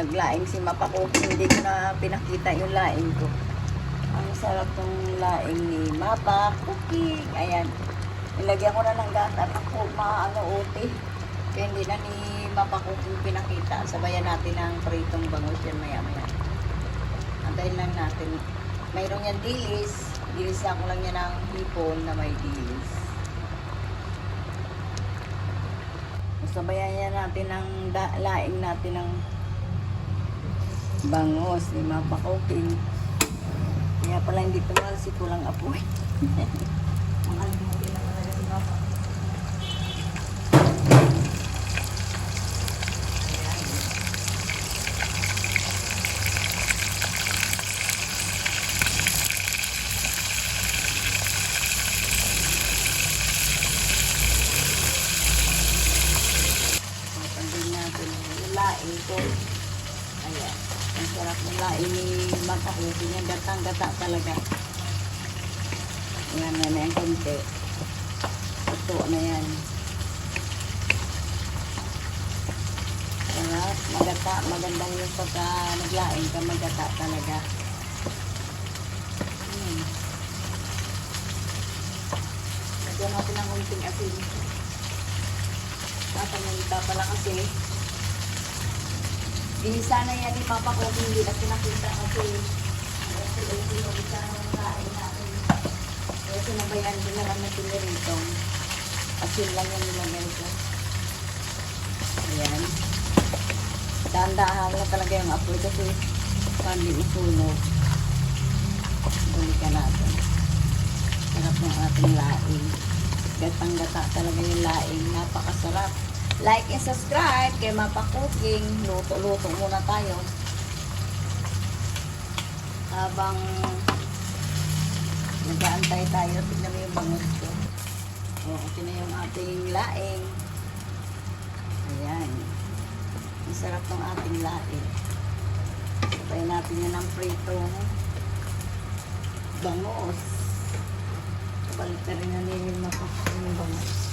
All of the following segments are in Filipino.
naglaing si Mapako, hindi ko na pinakita yung laing ko. Ang sarap ng laing ni Mapa Cooking. Ayan. Nilagyan ko na ng gata at ako maano uti. Kaya hindi na ni Mapa Cooking pinakita. Sabayan natin ang pritong bangus yan maya maya. Antayin lang natin. Mayroon yan dilis. Dilis ko lang yan ng hipon na may dilis. Sabayan yan natin ng da- laing natin ng bangos ni Mapa Cooking. Kaya pala hindi ko si kulang apoy. Makalimutin na talaga si Mapa. Ayan. Patandin natin yung laing ko. Ayan. Ang sarap ng laing ni Makakuti niya. Gatang-gata talaga. Ayan na na yung konti. Ito na yan. Sarap. Magata. Maganda yung pagka naglaing ka. Magata talaga. Hmm. Lagyan natin ng unting asin. Tatangalita pala kasi. Ginisa na yan ni Papa ko hindi na pinakita kasi. Kasi ginisa na yung kain natin. Kaya sinabayan din na lang natin rito. Asin lang yung nilagay ko. Ayan. Dahan-dahan na talaga yung apoy kasi pandi isunog. Balikan natin. Sarap ng ating laing. Gatang-gata talaga yung laing. Napakasarap. Like and subscribe kay Mapa Cooking. Luto-luto muna tayo. Habang nag-aantay tayo, tignan mo yung bangus ko. O, okay na yung ating laing. Ayan. Ang sarap ng ating laing. Sabay natin yan ng prito. Bangus. Balik na rin na mapapakong yung bangus.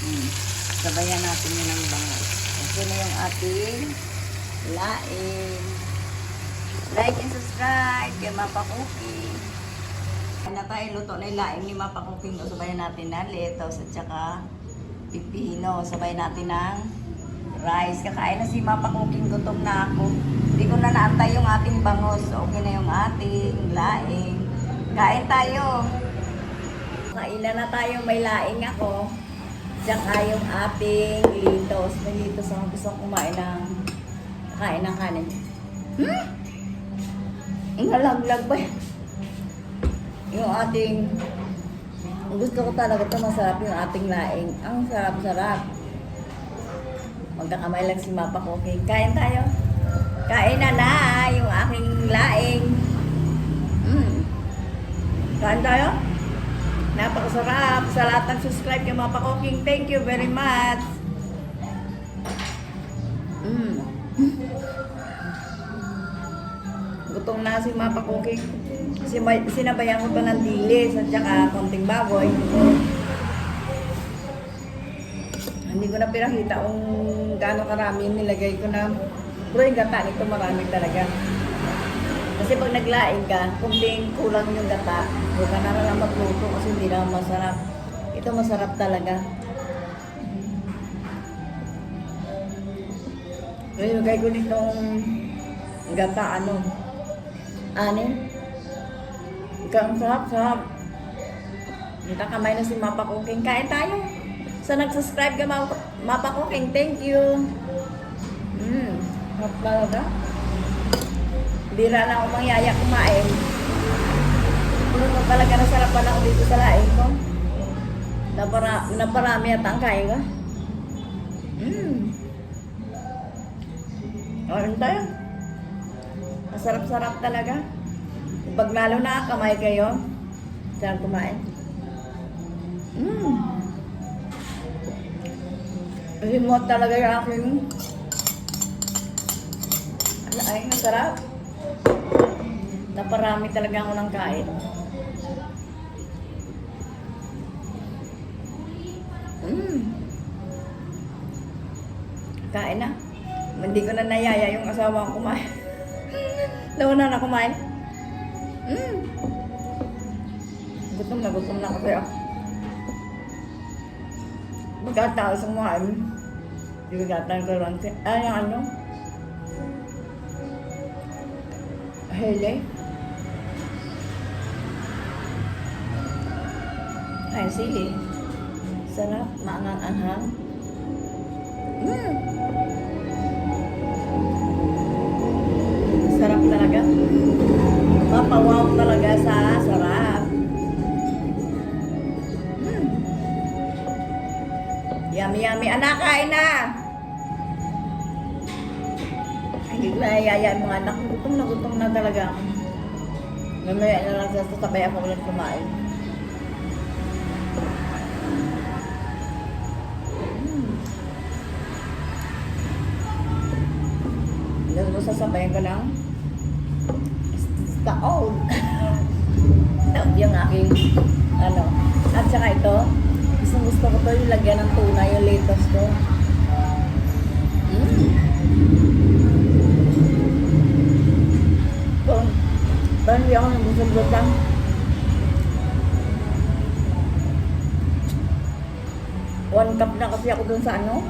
Hmm. Sabayan natin yun ng bangus. Ito na yung ating laing. Like and subscribe kay Mapa Cooking. Na tayo, luto na laing ni Mapa Cooking. Sabayan natin ng lettuce at saka pipino. Sabay natin ng rice. Kakain na si Mapa Cooking. Gutom na ako. Hindi ko na naantay yung ating bangus. Okay na yung ating laing. Kain tayo. Kainan na tayo. May laing ako. Tsaka yung ating litos. May litos ako gusto kumain ng kain ng kanin. Hmm? Ingalaglag ba yan? Yung ating gusto ko talaga ito masarap yung ating laing. Ang sarap-sarap. Magkakamay lang si Mapa Cooking. Kain tayo. Kain na na yung aking laing. Mm. Kain tayo? Napakasarap. Sa lahat ng subscribe kay Mapa Cooking, thank you very much. Mm. Gutom na si Mapa Cooking. Sinabay- Sinabayan ko to ng dilis at saka konting baboy. Hindi ko na pinakita kung gaano karami nilagay ko na pero yung gata nito marami talaga. Kasi pag naglaing ka, kunting kulang yung gata, huwag ka na lang magluto kasi hindi na masarap. Ito masarap talaga. Ngayon, lagay ko nitong gata, ano, anin. Ikaw, ang sarap-sarap. Kita kamay na si Mapa Cooking. Kain tayo. Sa nag-subscribe ka, Mapa Cooking, thank you. Mmm, sarap talaga. Bira na ako mangyaya kumain. Puno mo talaga na sarapan ako dito sa laing ko. Napara, naparami at ang kain ko. Mmm. Ano tayo? Masarap-sarap talaga. Pag lalo na kamay kayo, saan kumain? Mmm. Remote talaga yung aking... Ay, ang sarap. Naparami talaga ako ng kain. Mm. Kain na. Hindi ko na nayaya yung asawa ko kumain. Nauna na kumain. Mm. Gutom na gutom na kasi ako. Magkataos ang kumain. Hindi ko gatan ko. Ah, yung ano? Hele. Ay, sili. Sarap, maangang-anghang. Mm. Sarap talaga. Mapawaw talaga sa sarap. Mm. Yummy, yummy. Anak, kain na! Hindi ko nayayaan mga anak. Gutom na gutom na talaga. Mamaya na lang sasabay ako ulit kumain. Tapos sasabayan ko ng taog. taog yung aking ano. At saka ito, gusto gusto ko to yung lagyan ng tuna, yung latest ko. Mm. Kung, parang hindi ako nagbusulbutan. One cup na kasi ako dun sa ano,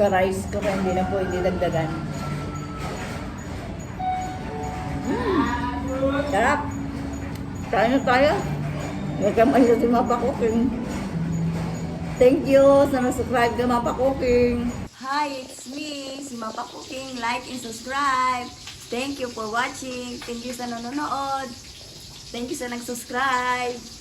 sa rice ko kaya hindi na pwede dagdagan. Mm. Sarap! Na tayo. Huwag kang mahiyo si Mapa Cooking. Thank you sa na-subscribe ka Mapa Cooking. Hi, it's me, si Mapa Cooking. Like and subscribe. Thank you for watching. Thank you sa nanonood. Thank you sa nag-subscribe.